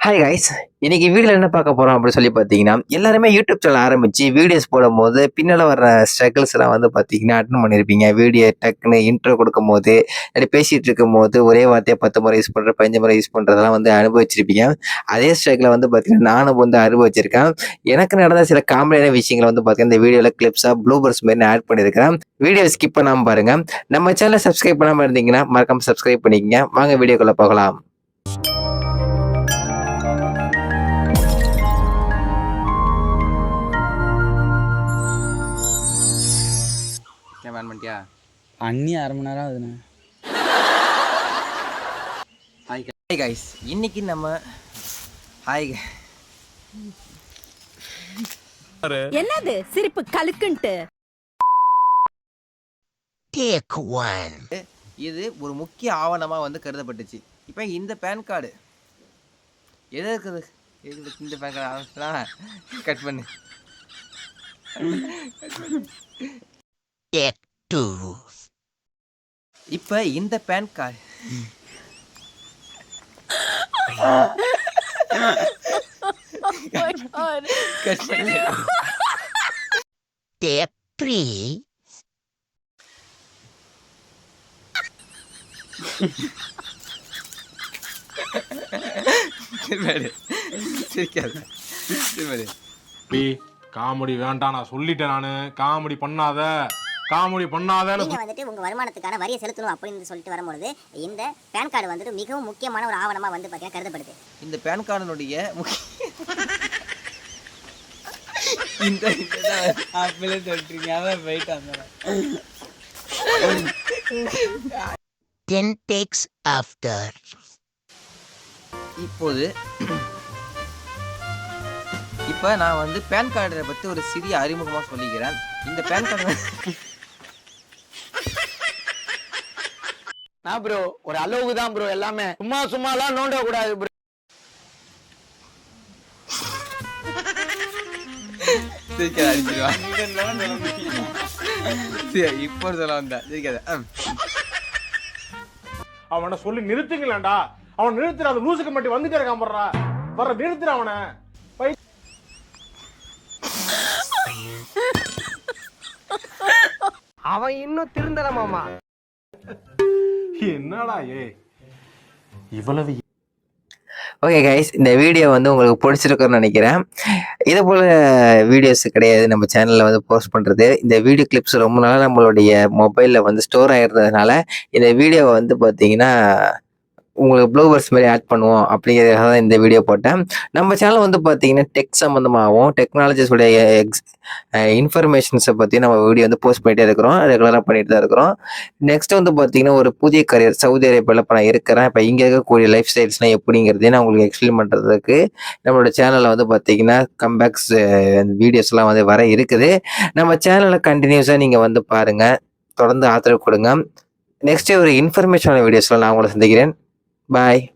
Hi guys இன்னைக்கு வீடியோவில் என்ன பார்க்க போகிறோம் அப்படின்னு சொல்லி பார்த்தீங்கன்னா எல்லாருமே யூடியூப் சேனல் ஆரம்பித்து வீடியோஸ் போடும்போது பின்னால் வர ஸ்ட்ரகிள்ஸ் எல்லாம் வந்து பார்த்தீங்கன்னா அட்டன் பண்ணியிருப்பீங்க வீடியோ டக்குன்னு இன்ட்ரோ கொடுக்கும் போது அப்படி பேசிகிட்டு இருக்கும் போது ஒரே வார்த்தையை பத்து முறை யூஸ் பண்ணுற பதினஞ்சு முறை யூஸ் பண்ணுறதெல்லாம் வந்து அனுபவிச்சிருப்பீங்க. அதே ஸ்ட்ரகிளை வந்து பார்த்தீங்கன்னா நானும் வந்து அனுபவிச்சிருக்கேன். எனக்கு நடந்த சில காமெடியான விஷயங்களை வந்து பார்த்தீங்கன்னா இந்த வீடியோவில் கிளிப்ஸாக ப்ளூபர்ஸ் மாரி ஆட் பண்ணியிருக்கிறேன். வீடியோ ஸ்கிப் பண்ணாமல் பாருங்கள் நம்ம சேனலை சப்ஸ்கிரைப் பண்ணாமல் இருந்தீங்கன்னா மறக்காமல் சப்ஸ்கிரைப் பண்ணிக்கங்க. வாங்க வீடியோக்குள்ளே போகலாம். கேமரா பண்ணிட்டியா? அண்ணி அரை மணி நேரம் ஆகுதுண்ணே. ஹாய் கைஸ் இன்னைக்கு நம்ம ஹாய் என்னது? சிரிப்பு கலுக்குன்ட்டு. இது ஒரு முக்கிய ஆவணமாக வந்து கருதப்பட்டுச்சு. இப்போ இந்த பேன் கார்டு எது இருக்குது? எது இந்த பேன் கார்டு கட் பண்ணு. இப்போ இந்த பேன் கார்டு பி காமெடி வேண்டாம் நான் சொல்லிட்டேன் நானு. காமெடி பண்ணாத. காமெடி பண்ணாதன்னு நீங்க வந்துட்டு உங்க வருமானத்துக்கான வரியை செலுத்தணும் அப்படின்னு சொல்லிட்டு வரும்பொழுது இந்த பேன் கார்டு வந்துட்டு மிகவும் முக்கியமான ஒரு ஆவணமா வந்து பாத்தீங்கன்னா கருதப்படுது. இந்த பேன் கார்டனுடைய இந்த சொல்லிட்டீங்க அதான் போயிட்டு வந்தேன் Ten takes after. இப்போது இப்போ நான் வந்து பேன் கார்டை பற்றி ஒரு சிறிய அறிமுகமாக சொல்லிக்கிறேன். இந்த பேன் கார்டு நான் ப்ரோ ஒரு அளவுக்கு தான் ப்ரோ எல்லாமே. சும்மா சும்மாலாம் நோண்ட கூடாது ப்ரோ சிரிக்காத அடிச்சிருவா. சரி இப்போ சொல்ல வந்தேன். அவனை சொல்லி நிறுத்துங்களேன்டா. அவன் நிறுத்துற அந்த லூசுக்கு மட்டும் வந்துட்டே இருக்கான் போடுறா வர நிறுத்துற அவனை இன்னும் திருந்தல மாமா. என்னடா ஏ இவ்வளவு ஓகே கைஸ் இந்த வீடியோ வந்து உங்களுக்கு பிடிச்சிருக்குன்னு நினைக்கிறேன். இதே போல் வீடியோஸ் கிடையாது. நம்ம சேனலில் வந்து போஸ்ட் பண்ணுறது இந்த வீடியோ கிளிப்ஸ் ரொம்ப நாளாக நம்மளுடைய மொபைலில் வந்து ஸ்டோர் ஆகிருந்ததுனால இந்த வீடியோவை வந்து பார்த்தீங்கன்னா உங்களுக்கு ப்ளோவர்ஸ் மாதிரி ஆட் பண்ணுவோம் அப்படிங்கிறதுக்காக தான் இந்த வீடியோ போட்டேன். நம்ம சேனல் வந்து பார்த்தீங்கன்னா டெக் சம்மந்தமாகவும் டெக்னாலஜிஸோட எக்ஸ் இன்ஃபர்மேஷன்ஸை பற்றி நம்ம வீடியோ வந்து போஸ்ட் பண்ணிகிட்டே இருக்கிறோம். ரெகுலராக பண்ணிட்டு தான் இருக்கிறோம். நெக்ஸ்ட் வந்து பார்த்தீங்கன்னா ஒரு புதிய கரியர் சவுதி அரேபியாவில் இப்போ நான் இருக்கிறேன். இப்போ இங்கே இருக்கக்கூடிய லைஃப் ஸ்டைல்ஸ்லாம் எப்படிங்கிறதையும் நான் உங்களுக்கு எக்ஸ்பிளைன் பண்ணுறதுக்கு நம்மளோட சேனலில் வந்து பார்த்தீங்கன்னா கம்பேக்ஸ் வீடியோஸ்லாம் வந்து வர இருக்குது. நம்ம சேனலை கண்டினியூஸாக நீங்கள் வந்து பாருங்கள் தொடர்ந்து ஆதரவு கொடுங்க. நெக்ஸ்ட் ஒரு இன்ஃபர்மேஷனான வீடியோஸில் நான் உங்களை சந்திக்கிறேன். Bye.